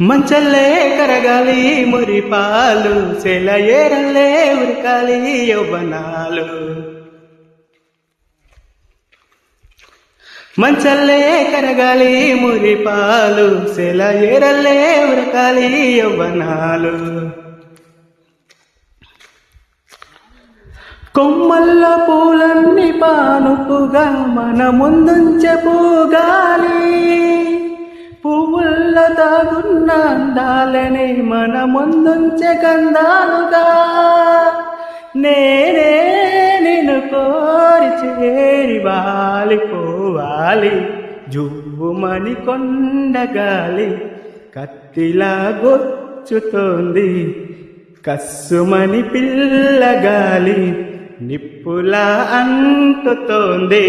మంచల్లే కరగాలి మురిపాలు సెలయేరల్లే ఉరకాలి యవ్వనాలు. మంచల్లే కరగాలి మురిపాలు సెలయేరల్లే ఉరకాలి యవ్వనాలు. కొమ్మల్ల పూలన్నీ పానుపుగా మన ముందుంచె పూగా సాగున్న దాగున్న అందాలని మన ముందుంచే గంధాలుగా నేనే నిన్ను కోరి చేరి వాలిపోవాలి జువ్వుమని కొండగాలి కత్తిలా గొచ్చుతోంది. కస్సుమని పిల్లగాలి నిప్పులా అంటుతోంది.